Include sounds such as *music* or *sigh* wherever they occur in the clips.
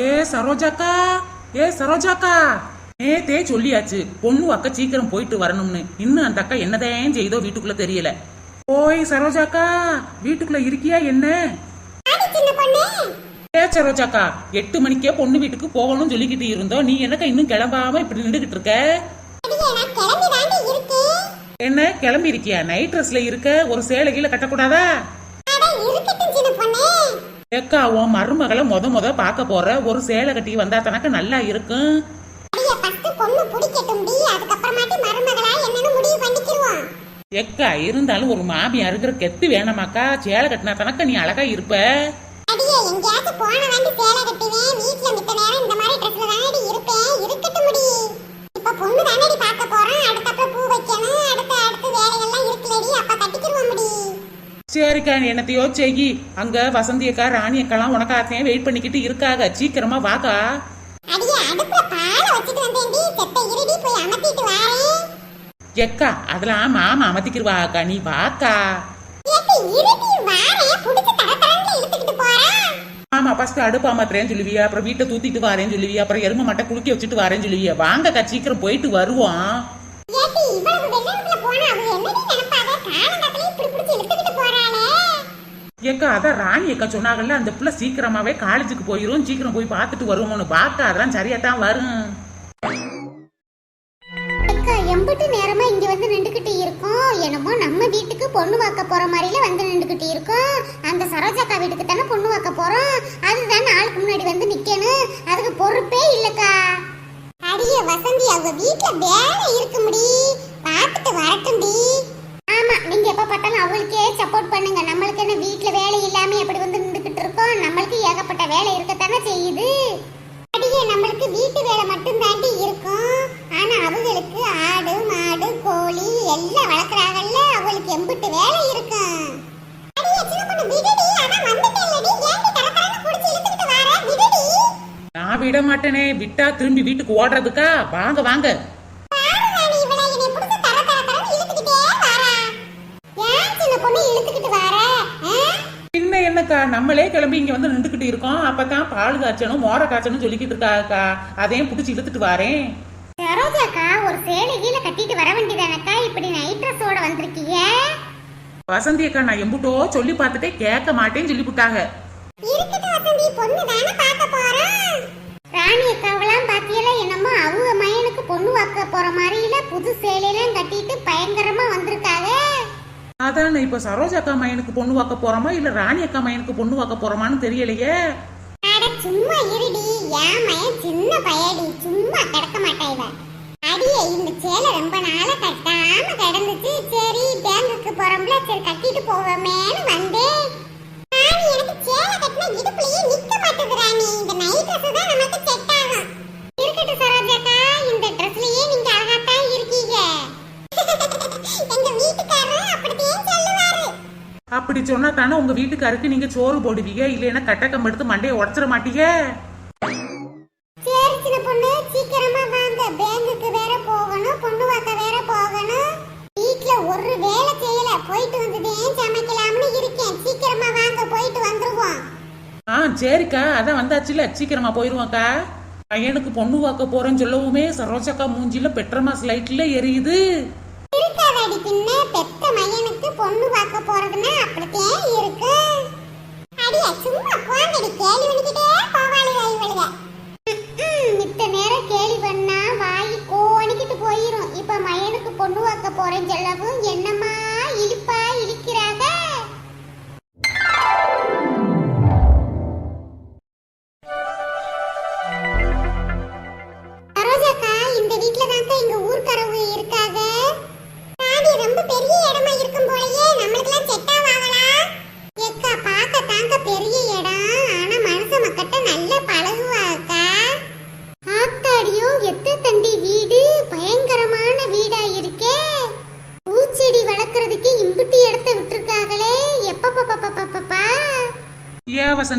ஏ சரோஜாக்கா ஏ சரோஜாக்கா. நேத்தே சொல்லியாச்சு. பொண்ணு அக்கா சீக்கிரம் போயிட்டு வரணும்னு. இன்னும் அந்த அக்கா என்னதான் செய்தோ வீட்டுக்குள்ள தெரியல. ஓய் சரோஜாக்கா வீட்டுக்குள்ள இருக்கியா என்ன? ஏ சரோஜாக்கா எட்டு மணிக்கே பொண்ணு வீட்டுக்கு போகணும்னு சொல்லிக்கிட்டு இருந்தோம் நீ என்னக்கா இன்னும் கிளம்பாம இப்படி நின்றுகிட்டு இருக்க? என்ன கிளம்பி இருக்கியா நைட் ட்ரெஸ்ல இருக்க? ஒரு சேலை கீழே கட்டக்கூடாதா? ஏக்கா உன் மருமகளை முத முத பார்க்க போற. ஒரு சேலை கட்டி வந்தா தனக்கு நல்லா இருக்கும். எக்கா இருந்தாலும் ஒரு மாமியா இருக்கிற கெத்து வேணாமாக்கா. சேலை கட்டினா தனக்க நீ அழகா இருப்ப. பொண்ணு தானடி சரிக்கா என்னத்தையோ செய்யி. அங்க வசந்தி அக்கா ராணி அக்காலாம் உனக்காத்தையும் வெயிட் பண்ணிக்கிட்டு இருக்காக. சீக்கிரமா வாக்கா. எக்கா அதெல்லாம் மாமா அமத்திக்கிருவா அக்கா நீ வாக்கா. ஆமா ஃபர்ஸ்ட் அடுப்பு அமத்துறேன்னு சொல்லுவியா. அப்புறம் வீட்டை தூத்திட்டு வரேன்னு சொல்லுவியா. அப்புறம் எரும மட்டை குலுக்கி வச்சுட்டு வரேன்னு சொல்லுவியா. வாங்கக்கா சீக்கிரம் போயிட்டு வருவோம். ஏக்கா அதான் ராணி அக்கா சொன்னாங்கல்ல அந்த பிள்ளை சீக்கிரமாவே காலேஜுக்கு போயிரும் சீக்கிரம் போய் பார்த்துட்டு வருவோம்னு. வாக்கா அதெல்லாம் சரியா தான் வரும் எம்பிட்டு நேரமா இங்க வந்து நின்றுகிட்டு இருக்கோம். என்னமோ நம்ம வீட்டுக்கு பொண்ணு வாக்க போற மாதிரில வந்து நின்றுகிட்டு இருக்கோம். அந்த சரோஜாக்கா வீட்டுக்கு தானே பொண்ணு வாக்க போறோம். அதுதான் ஆளுக்கு முன்னாடி வந்து நிக்கணும். அதுக்கு பொறுப்பே இல்லக்கா. வசந்தி அவங்க வீட்டுல வேலை இருக்கும்டி. பார்த்துட்டு வரட்டும்டி. ஆமா விட மாட்டேனே விட்டா திரும்பி வீட்டுக்கு ஓடுறதுக்கா? வாங்க வாங்க? பின்ன என்னக்கா? நம்மளே கிளம்பி இங்க வந்து நின்றுக்கிட்டு இருக்கோம். அப்பதான் பால் காய்ச்சணும் மோர காய்ச்சணும் சொல்லிக்கிட்டு இருக்காக்கா. அதையும் பிடிச்சி இழுத்துட்டு வாரேன். சரோஜாக்கா ஒரு சேலை கீழே கட்டிட்டு வர வேண்டியதானக்கா? இப்படி நைட் ட்ரெஸ்ஸோட வந்திருக்கீங்க வசந்தி அக்கா நான் எம்புட்டோ சொல்லி பார்த்துட்டே கேட்க மாட்டேன்னு சொல்லி விட்டாங்க புது சேலையெல்லாம் கட்டிட்டு பயங்கரமா வந்திருக்காங்க. அதான் இப்ப சரோஜா அக்கா மையனுக்கு பொண்ணு வாக்க போறோமா? இல்ல ராணி அக்கா மையனுக்கு பொண்ணு வாக்க போறோமான்னு தெரியலையே? அட சும்மா இருடி. என் மயன் சின்ன பயடி. சும்மா கிடக்க மாட்டா இவ அடியே இந்த சேலை ரொம்ப நாளா கட்டாம கிடந்துச்சு. சரி பேங்குக்கு போறோம்ல. சரி கட்டிட்டு போவோமேன்னு வந்தேன். ராணி எனக்கு சேலை கட்டினா இடுப்புலயே நிக்க மாட்டேங்குது ராணி. இந்த நைட் ட்ரெஸ் தான் நமக்கு அப்படி சொன்னா தானே உங்க வீட்டுக்காருக்கு நீங்க சோறு போடுவீங்க? இல்லைன்னா கட்டக்கம் எடுத்து மண்டையை உடச்சிட மாட்டீங்க? சரி சின்ன பொண்ணு சீக்கிரமா வாங்க. பேங்குக்கு வேற போகணும் பொண்ணு வேற போகணும். வீட்ல ஒரு வேலை செய்யல. போயிட்டு வந்ததே சமைக்கலாம்னு இருக்கேன். சீக்கிரமா வாங்க போயிட்டு வந்துருவோம். ஆ சரிக்கா. அதான் வந்தாச்சுல. சீக்கிரமா போயிருவோம்க்கா. பையனுக்கு பொண்ணு வாக்க போறேன்னு சொல்லவுமே சரோஜாக்கா மூஞ்சில பெட்ரமாஸ் லைட்ல எரியுது. இருக்காதடி பின்ன. பெத்த மையனுக்கு பொண்ணு பார்க்க போறதுன்னா அப்படித்தான் இருக்கு. அடியா சும்மா போங்கடி கேள்வி பண்ணிக்கிட்டே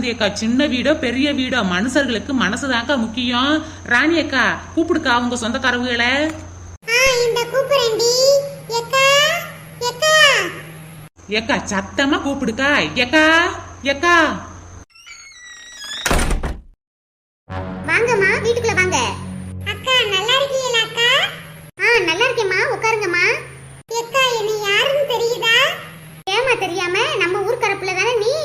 ஆனந்தி அக்கா சின்ன வீடோ பெரிய வீடோ மனுஷர்களுக்கு மனசுதாக்கா முக்கியம். ராணி அக்கா கூப்பிடுக்கா உங்க சொந்தக்காரவுகளை. எக்கா சத்தமா கூப்பிடுக்கா. எக்கா எக்கா வாங்கம்மா வீட்டுக்குள்ள வாங்க. அக்கா நல்லா இருக்கீங்களா அக்கா? ஆ நல்லா இருக்கேம்மா. உட்காருங்கம்மா. எக்கா என்ன யாருன்னு தெரியுதா? ஏமா தெரியாம? நம்ம ஊர் கரப்புல தானே நீ?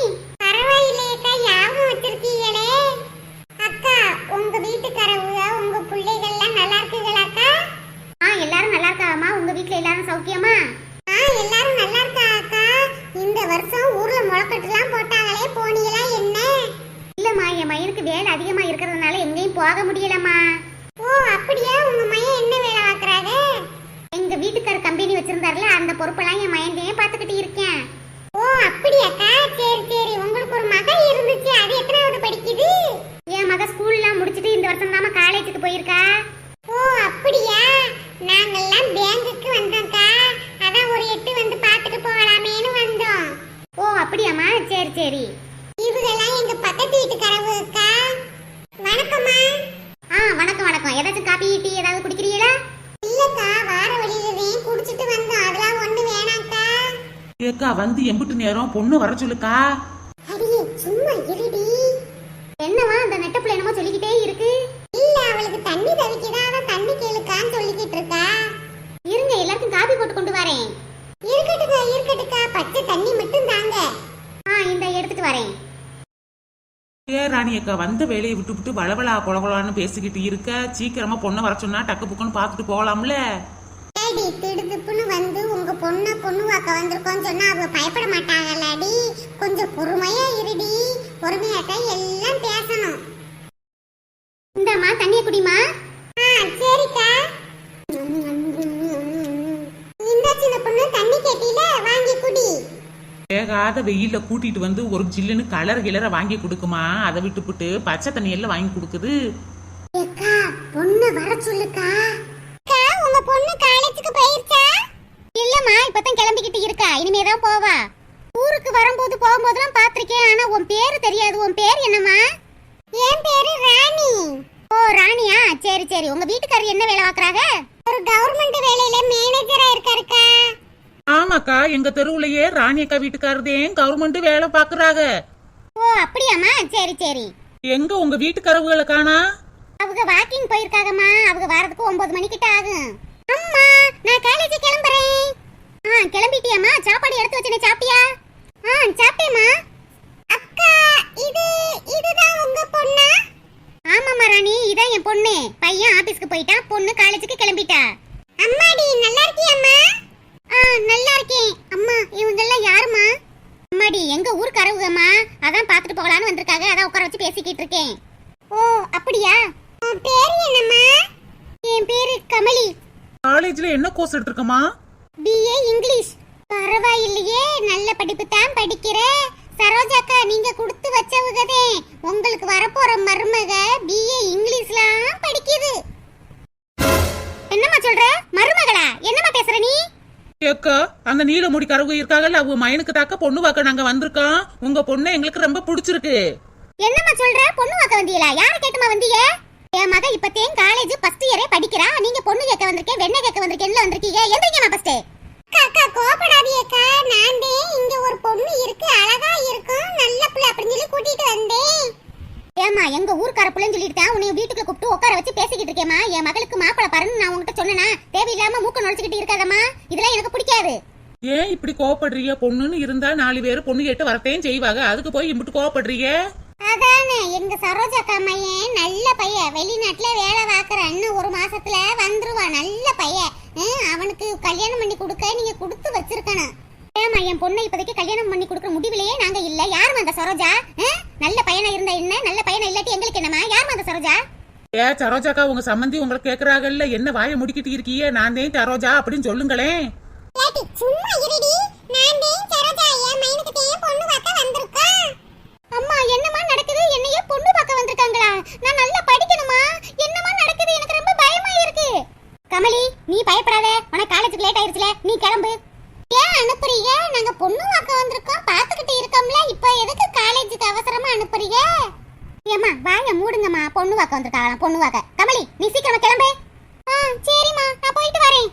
சரி. சரி இவங்கெல்லாம் எங்க பக்கத்து வீட்டுக்காரவுக்கா வணக்கம்மா. ஆ வணக்கம் வணக்கம். ஏதாச்சும் காபி டீ ஏதாவது குடிக்கிறீங்களா? இல்லக்கா வார வழியிலே குடிச்சிட்டு வந்தோம். அதெல்லாம் ஒண்ணு வேணாம்க்கா ஏக்கா வந்து எம்பிட்டு நேரம் பொண்ணு வர சொல்லுக்கா அடியே சும்மா இருடி என்னவா அந்த நெட்டப்புல என்னமோ சொல்லிக்கிட்டே இருக்கு இல்ல அவளுக்கு தண்ணி தவிக்குதா அதான் தண்ணி கேளுக்கான்னு சொல்லிக்கிட்டு இருக்கா இருங்க எல்லாருக்கும் காபி போட்டு கொண்டு வரேன் இருக்கட்டுக்கா இருக்கட்டுக்கா பச்சை தண்ணி மட்டும் தாங்க ஆ இந்த எடுத்துட்டு வரேன் ஏ வந்த வேலையை விட்டு விட்டு வளவளா கொலகொலான்னு பேசிக்கிட்டு இருக்க. சீக்கிரமா பொண்ணை வர சொன்னா டக்கு புக்குன்னு பார்த்துட்டு போகலாம்ல? திடுதுப்புன்னு வந்து உங்க பொண்ணை பொண்ணு வாக்க வந்திருக்கோன்னு சொன்னா அவ பயப்பட மாட்டாங்கல்லடி கொஞ்சம் பொறுமையா இருடி. பொறுமையாக்கா எல்லாம் பேசணும். இந்தம்மா தண்ணிய குடிமா ஆ சரிக்கா இந்த சின்ன பொண்ணு தண்ணி கேட்டீல வாங்கி குடி வேகாத வெயில கூட்டிட்டு வந்து ஒரு ஜில்லுன்னு கலர் கிளற வாங்கி கொடுக்குமா? அதை விட்டுப்புட்டு பச்சை தண்ணி எல்லாம் வாங்கி கொடுக்குது. பொண்ணு வர சொல்லுக்கா. அக்கா உங்க பொண்ணு காலேஜுக்கு போயிருச்சா? இல்லம்மா இப்பதான் கிளம்பிக்கிட்டு இருக்கா. இனிமே தான் போவா. ஊருக்கு வரும்போது போகும்போதெல்லாம் பாத்திருக்கேன் ஆனா உன் பேரு தெரியாது. உன் பேர் என்னம்மா? என் பேரு ராணி. ஓ ராணியா? சரி சரி. உங்க வீட்டுக்காரர் என்ன வேலை பாக்குறாங்க ஒரு கவர்மெண்ட் வேலையில மேனேஜரா இருக்காருக்கா. ஆமாக்கா எங்க தெருவுலயே ராணி அக்கா வீட்டுக்காரதேன் கவர்மெண்ட் வேலை பாக்குறாங்க ஓ அப்படியாம்மா? சரி சரி. எங்க உங்க வீட்டுக்காரவுகளை காணா? அவங்க வாக்கிங் போயிருக்காங்கம்மா. அவங்க வரதுக்கு ஒன்பது மணிக்கிட்ட ஆகும். அம்மா நான் காலேஜ் கிளம்புறேன். ஆ கிளம்பிட்டியாம்மா? சாப்பாடு எடுத்து வச்சனே சாப்பிட்டியா? ஆ சாப்பிட்டேம்மா. அக்கா இது இதுதான் உங்க பொண்ணா? ஆமாம்மா ராணி இதான் என் பொண்ணு. பையன் ஆபீஸ்க்கு போயிட்டான் பொண்ணு காலேஜுக்கு கிளம்பிட்டா. அம்மாடி நல்லா இருக்கியம்மா? நல்லா இருக்கேன். அம்மா இவங்க எல்லாம் யாருமா அம்மாடி எங்க ஊருக்காரவுகம்மா அதான் பார்த்துட்டு போகலான்னு வந்திருக்காங்க. அதான் உட்கார வச்சு பேசிக்கிட்டு இருக்கேன். ஓ அப்படியா? உன் பேர் என்னம்மா? என் பேரு கமலி. காலேஜ்ல என்ன கோர்ஸ் எடுத்திருக்கமா பிஏ இங்கிலீஷ். பரவாயில்லையே நல்ல படிப்பு தான் படிக்கிற. சரோஜாக்கா நீங்க கொடுத்து வச்சவங்கதே. உங்களுக்கு வரப்போற மருமக பிஏ இங்கிலீஷ்லாம் படிக்குது. என்னம்மா சொல்ற? மருமகளா? என்னம்மா பேசுற நீ? ஏக்கா அந்த நீலமுடி கரவு இருக்காங்கல்ல அவங்க மயனுக்கு தாக்க பொண்ணு பார்க்க நாங்க வந்திருக்கோம். உங்க பொண்ணு எங்களுக்கு ரொம்ப பிடிச்சிருக்கு. என்னம்மா சொல்ற? பொண்ணு பார்க்க வந்தீங்களா? யார கேட்டுமா வந்தீங்க? என் மக இப்பத்தேன் காலேஜ் ஃபர்ஸ்ட் இயரே படிக்கிறா. நீங்க பொண்ணு கேட்க வந்திருக்கேன் வெண்ணெய் கேட்க வந்திருக்கேன்ல வந்திருக்கீங்க. எந்திரிங்கம்மா ஃபர்ஸ்ட் அக்கா கோபடாதீங்கக்கா நான் இங்க ஒரு பொண்ணு இருக்கு. அழகா இருக்கும். நல்ல பிள்ளை அப்படின்னு சொல்லி கூட்டிட்டு வந்தேன். ஏமா எங்க ஊர்க்கார பிள்ளைன்னு சொல்லிட்டு உன்னை வீட்டுக்கு கூப்பிட்டு உட்கார வச்சு பேசிக்கிட்டு இருக்கேம்மா. என் மகளுக்கு மாப்பிளை பாருன்னு நான் உன்கிட்ட சொன்னேனா? தேவையில்லாம மூக்க நுழைச்சிக்கிட்டு இருக்காதம்மா. இதெல்லாம் எனக்கு பிடிக்காது ஏன் இப்படி கோவப்படுறீங்க? பொண்ணுன்னு இருந்தா நாலு பேர் பொண்ணு கேட்டு வரத்தையும் செய்வாங்க. அதுக்கு போய் இம்பிட்டு கோவப்படுறீங்க? அதானே எங்க சரோஜா பையன் நல்ல பையன். வெளிநாட்டுல வேலை பார்க்கற இன்னும் ஒரு மாசத்துல வந்துருவான். நல்ல பையன். அவனுக்கு கல்யாணம் பண்ணி கொடுக்க நீங்க கொடுத்து வச்சிருக்கணும். ஏமா என் பொண்ணை இப்போதைக்கு கல்யாணம் பண்ணி கொடுக்குற முடிவிலேயே நாங்க இல்ல. யாருமா அந்த சரோஜா? நல்ல பையனா இருந்தா என்ன? நல்ல பையனா இல்லாட்டி எங்களுக்கு என்னமா யாருமா அந்த சரோஜா? ஏ சரோஜாக்கா உங்க சம்மந்தி உங்களை கேக்குறாங்கல்ல என்ன வாயை முடிக்கிட்டு இருக்கீங்க? நான் தான் சரோஜா அப்படின்னு சொல்லுங்களேன். சும்மா இருடி. நான் தான் சரோஜா என் மைனுக்கு தான் பொண்ணு பார்க்க வந்திருக்கேன் அம்மா என்னம்மா நடக்குது? என்னையே பொண்ணு பார்க்க வந்திருக்காங்களா? நான் நல்லா படிக்கணுமா? என்னம்மா நடக்குது? எனக்கு ரொம்ப பயமா இருக்கு கமலி நீ பயப்படாத. உனக்கு காலேஜுக்கு லேட் ஆயிருச்சுல. நீ கிளம்பு. ஏன் அனுப்புறீங்க? நாங்க பொண்ணு பார்க்க வந்திருக்கோம். பார்த்துக்கிட்டு இருக்கோம்ல. இப்போ எதுக்கு காலேஜுக்கு அவசரமா அனுப்புறீங்க? ஏம்மா வாய மூடுங்கம்மா. பொண்ணு பார்க்க வந்திருக்காங்க பொண்ணு பார்க்க. கமலி நீ சீக்கிரமா கிளம்பு ஆ சரிம்மா நான் போயிட்டு வரேன்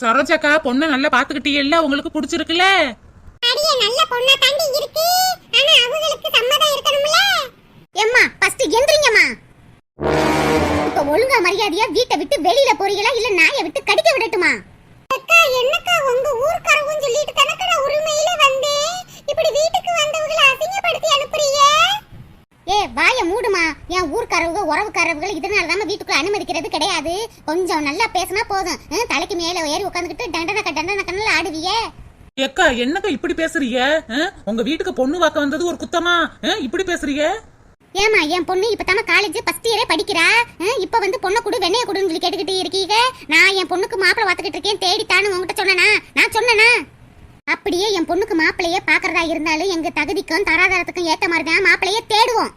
சரோஜாக்கா பொண்ணை நல்லா பாத்துக்கிட்டீங்கல்ல உங்களுக்கு பிடிச்சிருக்குல்ல? அடியே நல்ல பொண்ணா தாண்டி இருக்கு. ஆனா அவங்களுக்கு சம்மதம் இருக்கணும்ல. எம்மா ஃபர்ஸ்ட் எந்திரிங்கம்மா. இப்ப ஒழுங்கா மரியாதையா வீட்டை விட்டு வெளியில போறீங்களா? இல்ல நாயை விட்டு கடிக்க விடட்டுமா? அக்கா என்னக்கா உங்க ஊர்க்காரவும் சொல்லிட்டு தனக்கு நான் உரிமையில வந்தேன்? இப்படி வீட்டுக்கு வந்தவங்களை அசிங்கப்படுத்தி அனுப்புறீங்க? ஏ வாய மூடுமா? என் ஊர்க்காரவங்க உறவுக்காரவங்க இதனால தான் வீட்டுக்குள்ள அனுமதிக்கிறது கிடையாது? கொஞ்சம் நல்லா பேசினா போதும். தலைக்கு மேல ஏறி உட்காந்துக்கிட்டு தண்டனக்க தண்டனக்கன்னு ஆடுவியே. ஏக்கா என்னக்கா இப்படி பேசுறீங்க? ஆ? உங்க வீட்டுக்கு பொண்ணு பார்க்க வந்தது ஒரு குத்தமா? இப்படி பேசுறீங்க? ஏமா என் பொண்ணு இப்ப காலேஜ் ஃபர்ஸ்ட் இயரே படிக்கிறா? இப்ப வந்து பொண்ணை கொடு வெண்ணைய கொடுன்னு சொல்லி கேட்டுக்கிட்டு இருக்கீங்க. நான் என் பொண்ணுக்கு மாப்பிள்ளை பார்த்துக்கிட்டு இருக்கேன். தேடித்தான்னு உங்ககிட்ட சொன்னனா? நான் சொன்னனா? அப்படியே என் பொண்ணுக்கு மாப்பிள்ளையே பாக்குறதா இருந்தாலும் எங்க தகுதிக்கும் தராதரத்துக்கும் ஏத்த மாதிரி தான் மாப்பிள்ளையே தேடுவோம்.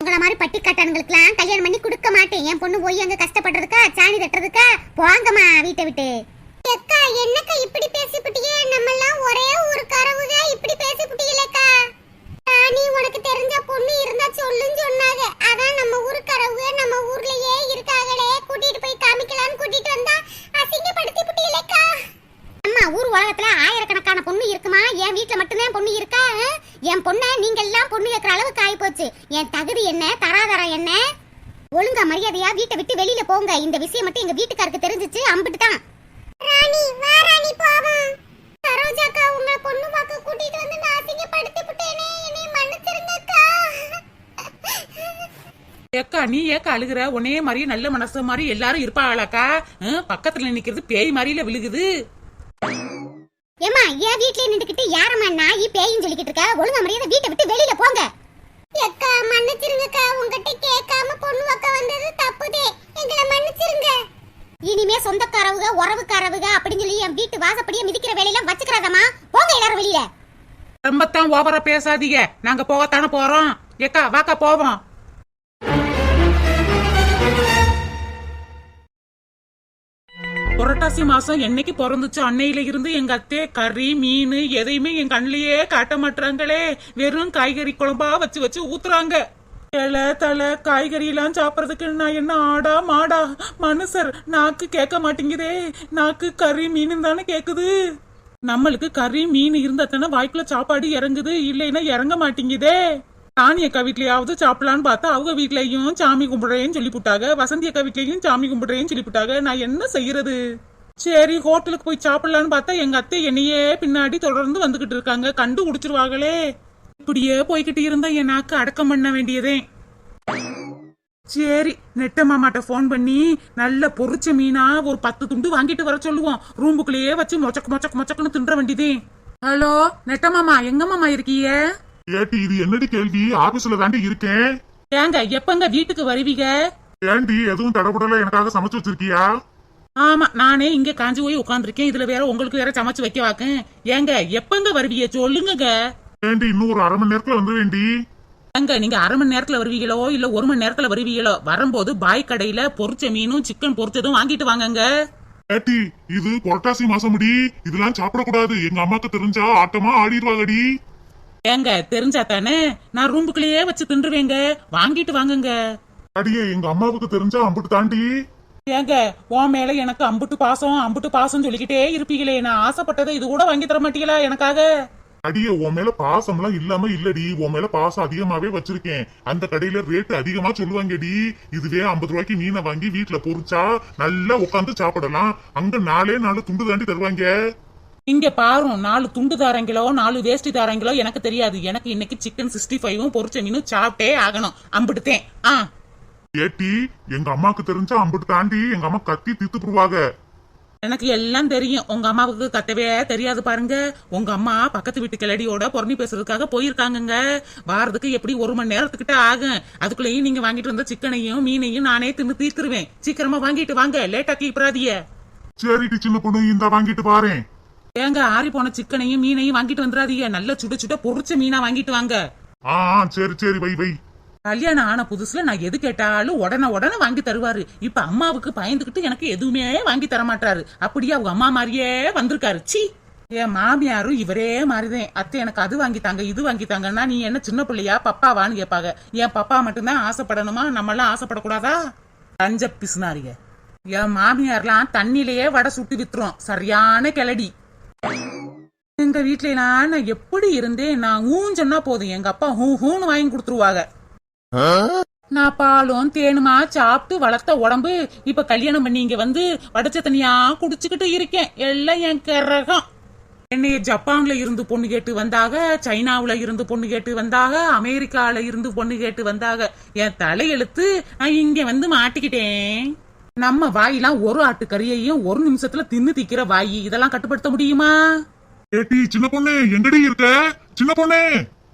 உங்கள மாதிரி பட்டிக்காட்டானுங்களுக்குலாம் கல்யாணம் பண்ணி கொடுக்க மாட்டேன். என் பொண்ணு போய் அங்க கஷ்டப்படுறதுக்கா சாணி தட்டுறதுக்கா? போங்கம்மா வீட்டை விட்டு. அக்கா என்னக்கா இப்படி பேசிப்புட்டியே? நம்ம எல்லாம் ஒரே ஊருக்காரவுக இப்படி பேசிப்புட்டியலக்கா ராணி உனக்கு தெரிஞ்ச பொண்ணு இருந்தா சொல்லுன்னு சொன்னாங்க. அதான் நம்ம ஊருக்காரவுக நம்ம ஊர்லயே இருக்காங்களே. கூட்டிட்டு போய் காமிக்கலாம்னு கூட்டிட்டு வந்தா அசிங்கப்படுத்தி புட்டியலக்கா அம்மா ஊர் உலகத்துல ஆயிரக்கணக்கான பொண்ணு இருக்குமா? என் வீட்ல மட்டும்தான் பொண்ணு இருக்கா? என் பொண்ணை நீங்க எல்லாம் பொண்ணு கேட்கற அளவுக்கு ஆகி போச்சு என் தகுதி என்ன? தராதரம் என்ன? ஒழுங்கா மரியாதையா வீட்டை விட்டு வெளியில போங்க. இந்த விஷயம் மட்டும் எங்க வீட்டுக்காருக்கு தெரிஞ்சிச்சு. அம்பிட்டு தான் ராணி வா ராணி போவோம். சரோஜாக்கா உங்க பொண்ணு பார்க்க கூட்டிட்டு வந்து நான் அசிங்கப்படுத்தி விட்டேனே என்னை மன்னிச்சிருங்கக்கா. ஏக்கா நீ ஏக்கா அழுகுற? உன்னையே மாதிரியே நல்ல மனசு மாதிரி எல்லாரும் இருப்பாளாக்கா? ஹம், பக்கத்துல நிக்கிறது பேய் மாதிரியில விழுகுது. ஏமா என் வீட்லயே நின்னுக்கிட்டு யாரம்மா நாயி பேயின்னு சொல்லிக்கிட்டு இருக்க? ஒழுங்கா மரியாதை வீட்டை விட்டு வெளியில போங்க. அக்கா மன்னிச்சிருங்கக்கா உங்ககிட்ட கேட்காம பொண்ணு அக்கா வந்தது தப்புதே. எங்களை மன்னிச்சிருங்க. இனிமே சொந்தக்காரவுக உறவுக்காரவுக அப்படின்னு சொல்லி என் வீட்டு வாசப்படியே மிதிக்கிற வேலையெல்லாம் வச்சுக்கிறாதம்மா. போங்க எல்லாரும் வெளியில. ரொம்பத்தான் ஓவரா பேசாதீங்க. நாங்க போகத்தானே போறோம். ஏக்கா வாக்கா போவோம். புரட்டாசி மாசம் என்னைக்கு பிறந்துச்சு அன்னையில இருந்து எங்க அத்தை கறி மீன் எதையுமே என் கண்ணிலேயே காட்ட மாட்டாங்களே வெறும் காய்கறி குழம்பா வச்சு வச்சு ஊத்துறாங்க. இலை தலை காய்கறி எல்லாம் சாப்பிட்றதுக்கு நான் என்ன ஆடா மாடா? மனுஷர் நாக்கு கேட்க மாட்டேங்குதே. நாக்கு கறி மீன் தானே கேக்குது. நம்மளுக்கு கறி மீன் இருந்தா தானே வாய்க்குள்ள சாப்பாடு இறங்குது. இல்லைன்னா இறங்க மாட்டேங்குதே. ராணி அக்கா வீட்லயாவது சாப்பிடலான்னு பார்த்தா அவங்க வீட்லயும் சாமி கும்பிடுறேன்னு சொல்லி புட்டாங்க. வசந்தி அக்கா வீட்லயும் சாமி கும்பிடுறேன்னு சொல்லிவிட்டாங்க நான் என்ன செய்யறது? சரி ஹோட்டலுக்கு போய் சாப்பிடலான்னு பார்த்தா எங்க அத்தை என்னையே பின்னாடி தொடர்ந்து வந்துகிட்டு இருக்காங்க. கண்டு குடிச்சிருவாங்களே இப்படியே போய்கிட்டு இருந்தா என் நாக்கு அடக்கம் பண்ண வேண்டியதே. சரி நெட்ட மாமாட்ட ஃபோன் பண்ணி நல்ல பொரிச்ச மீனா ஒரு பத்து துண்டு வாங்கிட்டு வர சொல்லுவோம். ரூமுக்குள்ளேயே வச்சு மொச்சக்கு மொச்சக்கு மொச்சக்குன்னு தின்ற வேண்டியதே. ஹலோ நெட்ட மாமா எங்க மாமா இருக்கீங்க ஏட்டி இது என்னடி கேள்வி? ஆபீஸ்ல தாண்டி இருக்கேன் ஏங்க எப்பங்க வீட்டுக்கு வருவீங்க? ஏண்டி எதுவும் தடபுடல எனக்காக சமைச்சு வச்சிருக்கியா? ஆமா நானே இங்க காஞ்சி போய் உட்காந்துருக்கேன் இதுல வேற உங்களுக்கு வேற சமைச்சு வைக்க வாக்கேன் ஏங்க எப்பங்க வருவீங்க? சொல்லுங்க ஏண்டி இன்னும் ஒரு அரை மணி நேரத்துல வந்து வேண்டி ஏங்க நீங்க அரை மணி நேரத்துல வருவீங்களோ இல்ல ஒரு மணி நேரத்துல வருவீங்களோ? வரும்போது பாய் கடையில பொரிச்ச மீனும் சிக்கன் பொரிச்சதும் வாங்கிட்டு வாங்கங்க. ஏட்டி இது புரட்டாசி மாசம் முடி இதெல்லாம் சாப்பிடக்கூடாது. எங்க அம்மாக்கு தெரிஞ்சா ஆட்டமா ஆடிடுவாங்கடி. ஏங்க தெரிஞ்சா தானே? நான் ரூமுக்குள்ளேயே வச்சு தின்றுவேங்க. வாங்கிட்டு வாங்குங்க. அடியே எங்க அம்மாவுக்கு தெரிஞ்சா அம்புட்டு தாண்டி. ஏங்க உன் மேல எனக்கு அம்புட்டு பாசம் அம்புட்டு பாசம் சொல்லிக்கிட்டே இருப்பீங்களே. நான் ஆசைப்பட்டதை இது கூட வாங்கி தர மாட்டீங்களா எனக்காக? அடியே உன் மேல பாசம்லாம் இல்லாம இல்லடி. உன் மேல பாசம் அதிகமாவே வச்சிருக்கேன். அந்த கடையில ரேட் அதிகமா சொல்லுவாங்கடி. இதுவே ஐம்பது ரூபாய்க்கு மீனை வாங்கி வீட்டுல பொரிச்சா நல்லா உட்காந்து சாப்பிடலாம். அங்க நாலே நாலு துண்டு தாண்டி தருவாங்க. இங்க பாரும் நாலு துண்டு தாரங்களோ நாலு வேஷ்டி தாரங்களோ எனக்கு தெரியாது. எனக்கு இன்னைக்கு சிக்கன் சிக்ஸ்டி ஃபைவும் பொரிச்ச மீனும் சாப்பிட்டே ஆகணும். அம்பிட்டுத்தேன். ஆ. ஏட்டி எங்க அம்மாக்கு தெரிஞ்சா அம்புட்டு தாண்டி எங்க அம்மா கத்தி தித்து போடுவாங்க எனக்கு எல்லாம் தெரியும். உங்க அம்மாவுக்கு கத்தவே தெரியாது பாருங்க. உங்க அம்மா பக்கத்து வீட்டு கிளடியோட பொறணி பேசுறதுக்காக போயிருக்காங்கங்க. வாரத்துக்கு எப்படி ஒரு மணி நேரத்துக்கிட்ட ஆகும்? அதுக்குள்ளேயும் நீங்க வாங்கிட்டு வந்த சிக்கனையும் மீனையும் நானே தின்னு தீர்த்துருவேன். சீக்கிரமா வாங்கிட்டு வாங்க. லேட்டாக்கி இப்ராதிய சரிடி சின்ன பொண்ணு இந்த வாங்கிட்டு பாறேன் ஏங்க ஆறி போன சிக்கனையும் மீனையும் வாங்கிட்டு வந்துடாதீங்க நல்ல சுட சுட பொரிச்ச மீனா வாங்கிட்டு வாங்க. ஆ சரி சரி வை வை. கல்யாணம் ஆன புதுசுல நான் எது கேட்டாலும் உடனே உடனே வாங்கி தருவாரு. இப்ப அம்மாவுக்கு பயந்துகிட்டு எனக்கு எதுவுமே வாங்கி தர மாட்டாரு அப்படியே அவங்க அம்மா மாதிரியே வந்திருக்காரு. சி. என் மாமியாரும் இவரே மாதிரிதான். அத்தை எனக்கு அது வாங்கி தாங்க இது வாங்கி தாங்கன்னா நீ என்ன சின்ன பிள்ளையா பப்பாவான்னு கேட்பாங்க. என் பப்பா மட்டும்தான் ஆசைப்படணுமா? நம்ம எல்லாம் ஆசைப்படக்கூடாதா? பஞ்ச பிசுனாரிக. என் மாமியார்லாம் தண்ணியிலேயே வடை சுட்டு வித்துரும். சரியான கிளடி. இந்த வீட்ல நான் எப்படி இருந்தேன்? நான் ஊன்னு சொன்னா போதும். எங்க அப்பா ஹூ ஹூன்னு வாங்கி கொடுத்துருவாங்க. நான் பாலும் தேனுமா சாப்பிட்டு வளர்த்த உடம்பு இப்ப கல்யாணம் பண்ணி இங்க வந்து வடச்ச தனியா குடிச்சுக்கிட்டு இருக்கேன். எல்லாம் என் கரகம். என்னைய ஜப்பான்ல இருந்து பொண்ணு கேட்டு வந்தாக சைனாவுல இருந்து பொண்ணு கேட்டு வந்தாக அமெரிக்கால இருந்து பொண்ணு கேட்டு வந்தாக. என் தலையெழுத்து நான் இங்க வந்து மாட்டிக்கிட்டேன். நம்ம வாயெல்லாம் ஒரு ஆட்டுக்கறியையும் ஒரு நிமிஷத்துல தின்னு திக்கிற வாய். இதெல்லாம் கட்டுப்படுத்த முடியுமா? ஏட்டி சின்ன பொண்ணு எங்கடி இருக்க? சின்ன பொண்ணு.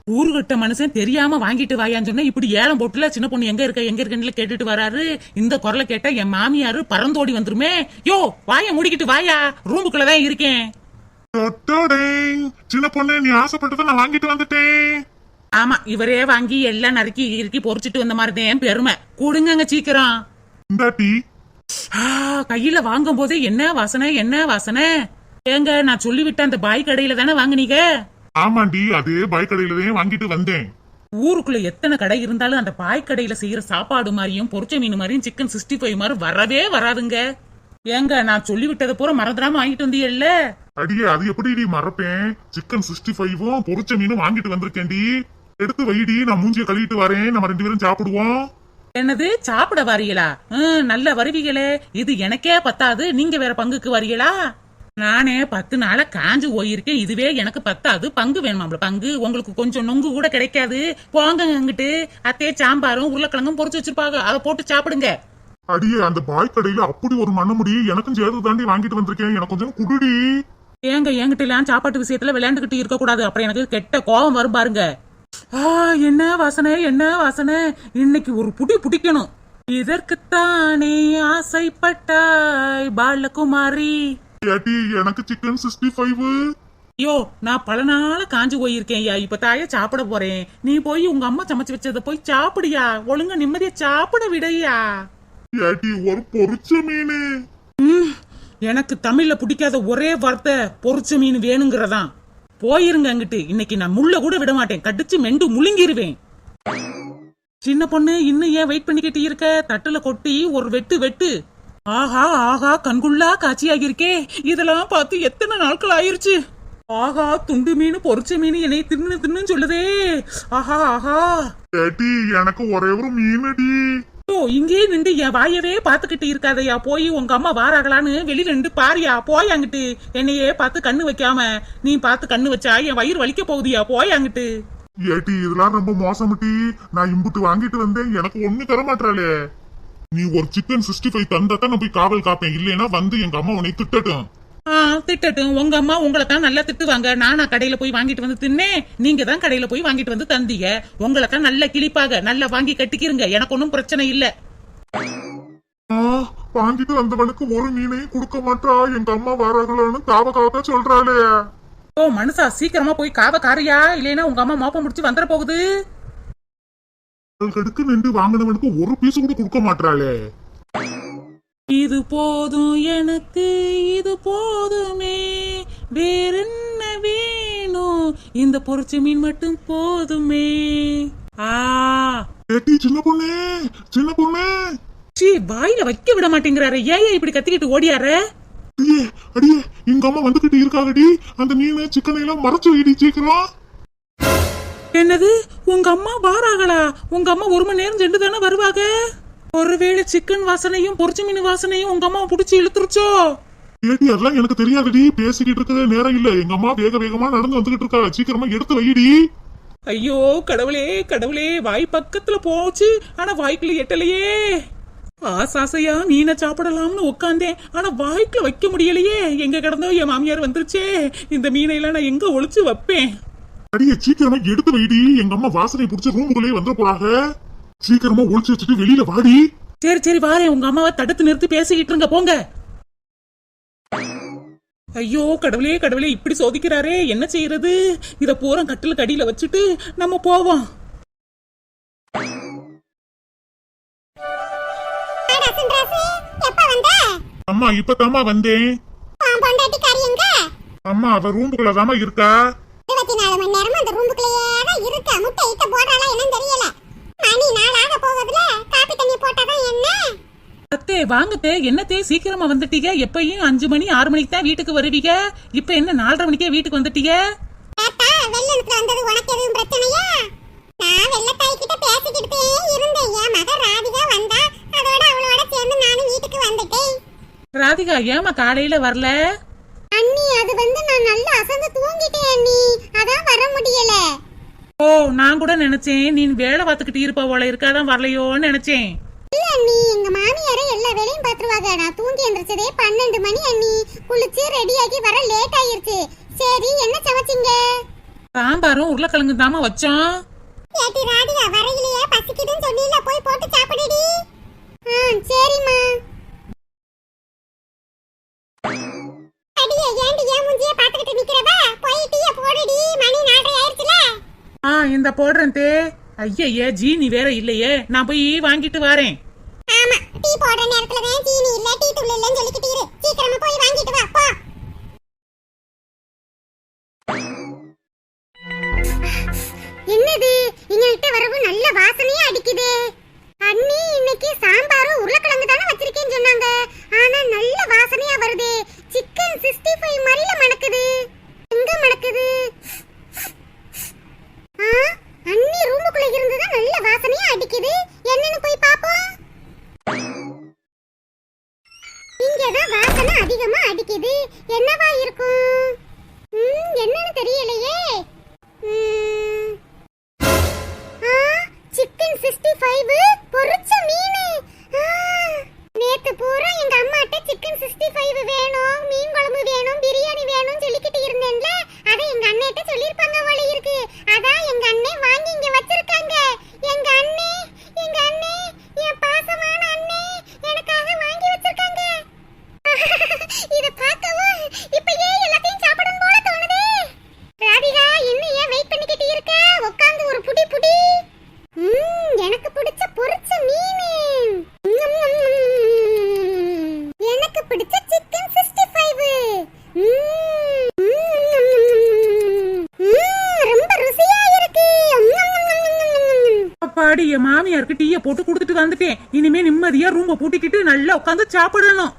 ஊருகட்ட மனுஷன் தெரியாம வாங்கிட்டு வாயான்னு சொன்னா இப்படி ஏலம் போட்டுல சின்ன பொண்ணு எங்க இருக்க எங்க இருக்கன்னு கேட்டுட்டு வராரு. இந்த குரலை கேட்டா என் மாமியாரு பறந்தோடி வந்துருமே. யோ வாய முடிக்கிட்டு வாயா. ரூமுக்குள்ளதான் இருக்கேன். சின்ன பொண்ணு நீ ஆசைப்பட்டதை நான் வாங்கிட்டு வந்துட்டேன். ஆமா இவரே வாங்கி எல்லாம் நறுக்கி இறுக்கி பொறிச்சிட்டு வந்த மாதிரி தான் பெருமை. கொடுங்கங்க சீக்கிரம். கையில வாங்கும் போதே என்ன வாசனை என்ன வாசனை? ஏங்க நான் சொல்லிவிட்ட அந்த பாய் கடையில தானே வாங்குனீங்க? ஆமாண்டி அதே பாய் கடையில வாங்கிட்டு வந்தேன். ஊருக்குள்ள எத்தனை கடை இருந்தாலும் அந்த பாய் கடையில செய்யற சாப்பாடு மாதிரியும் பொரிச்ச மீன் மாதிரியும் சிக்கன் சிக்ஸ்டி ஃபைவ் மாதிரி வரவே வராதுங்க. ஏங்க நான் சொல்லி விட்டதை பூரா மறந்துடாம வாங்கிட்டு வந்தீங்கல்ல அடியே அது எப்படி நீ மறப்பேன்? சிக்கன் சிக்ஸ்டி ஃபைவும் பொரிச்ச மீனும் வாங்கிட்டு வந்திருக்கேன்டி. எடுத்து வைடி நான் மூஞ்சிய கழுவிட்டு வரேன். நம்ம ரெண்டு பேரும் சாப்பிடுவோம். என்னது சாப்பிட வரீங்களா நல்ல வருவீங்களே இது எனக்கே பத்தாது. நீங்க வேற பங்குக்கு வரீங்களா? நானே பத்து நாளா காஞ்சு போயிருக்கேன். இதுவே எனக்கு பத்தாது. பங்கு வேணுமாம்ல பங்கு உங்களுக்கு கொஞ்சம் நொங்கு கூட கிடைக்காது. போங்க அங்கிட்டு. அத்தையே சாம்பாரும் உருளைக்கிழங்கும் பொரிச்சு வச்சிருப்பாங்க. அதை போட்டு சாப்பிடுங்க. அடியே அந்த பாய் கடையில அப்படி ஒரு மண்ணமுடி எனக்கும் சேர்த்து தாண்டி வாங்கிட்டு வந்திருக்கேன். எனக்கு கொஞ்சம் குடுடி. ஏங்க என்கிட்ட எல்லாம் சாப்பாட்டு விஷயத்துல விளையாண்டுகிட்டு இருக்க கூடாது. அப்புறம் எனக்கு கெட்ட கோபம் வரும் பாருங்க. ஆ என்ன வாசனை என்ன வாசனை? இன்னைக்கு ஒரு புடி புடிக்கணும். இதற்குத்தானே ஆசைப்பட்டாய் பாலகுமாரி. ஏட்டி எனக்கு சிக்கன் சிக்ஸ்டி ஃபைவ் ஐயோ நான் பல நாளா காஞ்சு போயிருக்கேன் ஐயா. இப்ப தாய சாப்பிட போறேன். நீ போய் உங்க அம்மா சமைச்சு வச்சத போய் சாப்பிடுயா. ஒழுங்கா நிம்மதியா சாப்பிட விடையா. ஏட்டி ஒரு பொரிச்ச மீன். எனக்கு தமிழ்ல பிடிக்காத ஒரே வார்த்தை பொரிச்ச மீன் வேணுங்கிறதான். போயிருங்க அங்கிட்டு. இன்னைக்கு நான் முள்ள கூட விட மாட்டேன். கடிச்சு மெண்டு முழுங்கிருவேன். சின்ன பொண்ணு இன்னும் ஏன் வெயிட் பண்ணிக்கிட்டு இருக்க? தட்டுல கொட்டி ஒரு வெட்டு வெட்டு. ஆஹா ஆஹா கண்குள்ளா காட்சியாகி இருக்கே இதெல்லாம் பார்த்து எத்தனை நாட்கள் ஆயிருச்சு? ஆஹா துண்டு மீன் பொரிச்ச மீன் என்னை தின்னு தின்னு சொல்லுதே. ஆஹா ஆஹா. ஏட்டி எனக்கு ஒரே ஒரு மீனடி. ஓ இங்கே நின்று என் வாயவே பாத்துக்கிட்டு இருக்காதயா. போய் உங்க அம்மா வாராகலான்னு வெளியில நின்று பாரியா. போய் அங்கிட்டு என்னையே பார்த்து கண்ணு வைக்காம. நீ பார்த்து கண்ணு வச்சா என் வயிறு வலிக்க போகுதியா? போய் அங்கிட்டு ஏட்டி இதெல்லாம் ரொம்ப மோசமட்டி நான் இம்புட்டு வாங்கிட்டு வந்தேன். எனக்கு ஒண்ணு தர மாட்டாளே நீ ஒரு சிக்கன் சிக்ஸ்டி ஃபைவ் தந்தா தான் நான் போய் காவல் காப்பேன். இல்லைன்னா வந்து எங்க அம்மா உன்னை திட்டட்டும். திட்டட்டும். உங்க அம்மா உங்களை தான் நல்லா திட்டுவாங்க. நானா கடையில போய் வாங்கிட்டு வந்து தின்னேன். நீங்க தான் கடையில போய் வாங்கிட்டு வந்து தந்தீங்க. உங்களை தான் நல்லா கிழிப்பாக நல்லா வாங்கி கட்டிக்கிறங்க எனக்கு ஒன்றும் பிரச்சனை இல்ல. ஆ, வாங்கிட்டு வந்தவனுக்கு ஒரு மீனையும் கொடுக்க மாட்டா. எங்க அம்மா வராங்களான்னு காவ காவ சொல்றாளே. ஓ மனுஷா சீக்கிரமா போய் காவ காரியா இல்லைன்னா உங்க அம்மா மோப்பம் முடிச்சு வந்துட போகுது. கடுக்கு நின்று வாங்கினவனுக்கு ஒரு பீஸ் கூட கொடுக்க மாட்டாளே இது போதும் எனக்கு இது போதுமே. வேறென்ன வேணும்? இந்த பொரிச்ச மீன் மட்டும் போதுமே. ஆ. ஏட்டி சின்ன பொண்ணு சின்ன பொண்ணு. சீ வாயில வைக்க விட மாட்டேங்கிறாரு. ஏன் இப்படி கத்திக்கிட்டு ஓடியாரு? அடியே அடியே எங்க அம்மா வந்துகிட்டு இருக்காங்கடி. அந்த மீன் சிக்கனை எல்லாம் மறைச்சு வைடி சீக்கிரம். என்னது? உங்க அம்மா வாராங்களா உங்க அம்மா ஒரு மணி நேரம் சென்று தானே வருவாங்க ஒருவேளை சிக்கன் வாசனையும் பொரிச்ச மீன் வாசனையும் உங்க அம்மா புடிச்சு இழுத்துருச்சோ? ஏடி அதெல்லாம் எனக்கு தெரியாதுடி. பேசிக்கிட்டு இருக்கிற நேரம் இல்ல. எங்க அம்மா வேக வேகமா நடந்து வந்துகிட்டு இருக்கா. சீக்கிரமா எடுத்து வைடி. ஐயோ கடவுளே கடவுளே. வாய் பக்கத்துல போச்சு. ஆனா வாய்க்குள்ள எட்டலையே. ஆசாசையா மீனை சாப்பிடலாம்னு உட்காந்தேன் ஆனா வாய்க்குள்ள வைக்க முடியலையே. எங்க கிடந்தோ என் மாமியார் வந்துருச்சே. இந்த மீனை எல்லாம் நான் எங்க ஒளிச்சு வைப்பேன்? அடியே சீக்கிரமா எடுத்து வைடி. எங்க அம்மா வாசனை பிடிச்ச ரூமுக்குள்ளேயே வந்துட போறாங்க. சீக்கிரமா ஒளிச்சு வச்சுட்டு வெளியில வாடி. சரி சரி வாரேன். உங்க அம்மாவை தடுத்து நிறுத்தி பேசிக்கிட்டு இருங்க. போங்க. ஐயோ கடவுளே கடவுளே இப்படி சோதிக்கிறாரே. என்ன செய்யறது? இத பூரா கட்டில் கடியில வச்சுட்டு நம்ம போவோம். எப்ப வந்த? அம்மா இப்பதாம்மா வந்தேன். அம்மா அவ ரூமுக்குள்ளதாம்மா இருக்கா. இருபத்தி நாலு மணி நேரமும் அந்த ரூமுக்குள்ளேயே தான் இருக்க. முட்டை இட்ட போடுறாளா என்னன்னு தெரியல. மணி நாளாக போகுதுல. காப்பி தண்ணி போட்டாதான் என்ன? அத்தே வாங்கத்தே என்னத்தே சீக்கிரமா வந்துட்டீங்க. எப்பயும் அஞ்சு மணி ஆறு மணிக்கு தான் வீட்டுக்கு வருவீங்க. இப்ப என்ன நாலரை மணிக்கே வீட்டுக்கு வந்துட்டீங்க? வெள்ளத்துல வந்தது உனக்கு எதுவும் பிரச்சனையா? நான் வெள்ளத்தாய் கிட்ட பேசிக்கிட்டே இருந்தேன். என் மக ராதிகா வந்தா அதோட அவளோட சேர்ந்து நானும் வீட்டுக்கு வந்துட்டேன். ராதிகா ஏமா காலையில வரல? அண்ணி அது வந்து நான் நல்லா அசந்து தூங்கிட்டேன் அண்ணி. வர முடியல. ஓ நான் கூட நினைச்சேன் நீ வேலை பார்த்துக்கிட்டு இருப்ப போல இருக்காதான் வரலையோன்னு நினைச்சேன். இல்ல அண்ணி எங்க மாமியாரே எல்லா வேலையும் பாத்துருவாங்க நான் தூங்கி எந்திரிச்சதே பன்னெண்டு மணி அண்ணி. குளிச்சு ரெடியாகி வர லேட் ஆயிருச்சு. சரி என்ன சமைச்சீங்க? சாம்பாரும் உருளைக்கிழங்கு தாமா வச்சோம். ஏட்டி ராதிகா வரையிலேயே பசிக்குதுன்னு போய் போட்டு சாப்பிடுடி. ஆ சரிம்மா. அடியே ஏண்டி ஏன் முஞ்சிய பாத்துக்கிட்டு நிக்கிறவ? போய் டீய போடுடி மணி நாலரை ஆயிருச்சுல ஆ இந்த போடுறேன் தே. ஐயய்ய ஜீனி வேற இல்லையே. நான் போய் வாங்கிட்டு வரேன். ஆமா டீ போடுற நேரத்துல தான் சீனி இல்ல டீ தூள் இல்லன்னு சொல்லிக்கிட்டு இரு. சீக்கிரமா போய் வாங்கிட்டு வா போ. என்னது? வரவு நல்ல வாசனையா அடிக்குது. அண்ணி இன்னைக்கு சாம்பாரும் உருளைக்கிழங்கு தானே வச்சிருக்கேன்னு சொன்னாங்க. ஆனா நல்ல வாசனையா வருது. சிக்கன் சிக்ஸ்டி ஃபைவ் மாதிரில மணக்குது. எங்க மணக்குது? ஆ அண்ணி ரூமுக்குள்ள இருந்துதான் நல்ல வாசனையா அடிக்குது. என்னன்னு போய் பாப்போம். இங்கதான் வாசனை அதிகமா அடிக்குது. என்னவா இருக்கும்? ம், என்னன்னு தெரியலையே. ம். ஆ, சிக்கன் சிக்ஸ்டி ஃபைவ் பொரிச்ச மீன் ஆ, நேத்து பூரா எங்க அம்மாட்ட சிக்கன் சிக்ஸ்டி ஃபைவ் வேணும் மீன் குழம்பு வேணும் பிரியாணி வேணும் சொல்லிக்கிட்டு இருந்தேன்ல அதை எங்க அண்ணேட்ட சொல்லிருப்பாங்க போல இருக்கு அதான் எங்க அண்ணே வாங்கி இங்க வச்சிருக்காங்க எங்க அண்ணே எங்க அண்ணே என் பாசமான அண்ணே எனக்காக வாங்கி வச்சிருக்காங்க இத பார்க்கவும் இப்ப ஏன் எல்லாத்தையும் சாப்பிடணும் போல தோணுதே ராதிகா இன்னும் ஏன் வெயிட் பண்ணிக்கிட்டு இருக்க உட்கார்ந்து ஒரு புடி புடி ம், எனக்கு பிடிச்ச பொரிச்ச மீன் எனக்கு பிடிச்ச சிக்கன் சிக்ஸ்டி ஃபைவ் ரொம்ப ருசியா இருக்கு அப்பாடி என் மாமியாருக்கு டீய போட்டு கொடுத்துட்டு வந்துட்டேன். இனிமே நிம்மதியா ரூம்ப பூட்டிக்கிட்டு நல்லா உட்காந்து சாப்பிடணும்.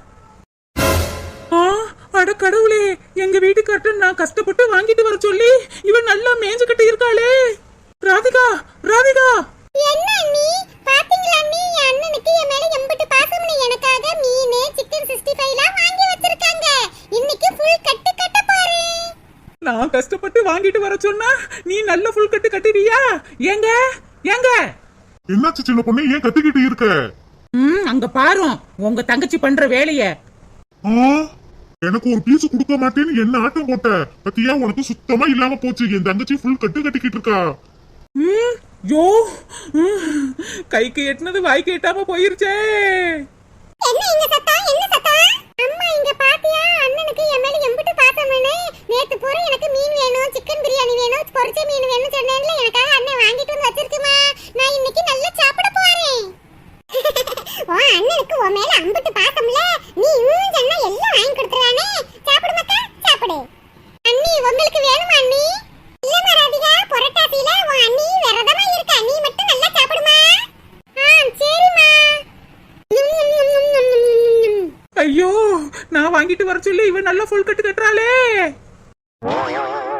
அட கடவுளே எங்க வீட்டுக்கார்ட்ட நான் கஷ்டப்பட்டு வாங்கிட்டு வர சொல்லி இவன் நல்லா மேய்ஞ்சுக்கிட்டு இருக்காளே. ராதிகா ராதிகா! என்ன அண்ணி? பாத்தீங்களா என் அண்ணனுக்கு என் மேல எம்பிட்டு பாசம்னு எனக்காக மீன் சிக்கன் சிக்ஸ்டி ஃபைவ்லாம் வாங்கி வச்சிருக்காங்க. இன்னைக்கு ஃபுல் கட்டு கட்ட போறேன். நான் கஷ்டப்பட்டு வாங்கிட்டு வர சொன்னா நீ நல்ல ஃபுல் கட்டு கட்டுவியா? ஏங்க? ஏங்க? என்னாச்சு சின்ன பொண்ணு? ஏன் கத்திக்கிட்டு இருக்க? ம் அங்க பாரு உங்க தங்கச்சி பண்ற வேலைய. எனக்கு ஒரு பீஸ் கொடுக்க மாட்டேன்னு என்ன ஆட்டம் போட்ட? பத்தியா உனக்கு சுத்தமா இல்லாம போச்சு. என் தங்கச்சி ஃபுல் கட்டு கட்டிக்கிட்டு இருக்கா. யோ கைக்கு எட்டுனது வாய்க்கு எட்டாம போயிருச்சே. பூரா எனக்கு மீன் வேணும் சிக்கன் பிரியாணி வேணும் பொரிச்ச மீன் வேணும் சொன்னேன்ல எனக்காக அண்ணன் வாங்கிட்டு வந்து வச்சிருக்குமா? நான் இன்னைக்கு நல்லா சாப்பிட போறேன். *laughs* ஓ அண்ணனுக்கு உன் மேல அம்பிட்டு பாக்கம்ல நீ இன்னும் சொன்னா எல்லாம் வாங்கி கொடுத்துறானே சாப்பிடு மக்கா சாப்பிடு. அண்ணி உங்களுக்கு வேணுமா அண்ணி? இல்ல மராதிகா பொரட்டாசியில உன் அண்ணி விரதமா இருக்கா? நீ மட்டும் நல்லா சாப்பிடுமா? ஆ சரிம்மா. ஐயோ நான் வாங்கிட்டு வர சொல்லி இவன் நல்லா ஃபுல் கட்டு கட்டுறாளே. Oh, yeah, yeah.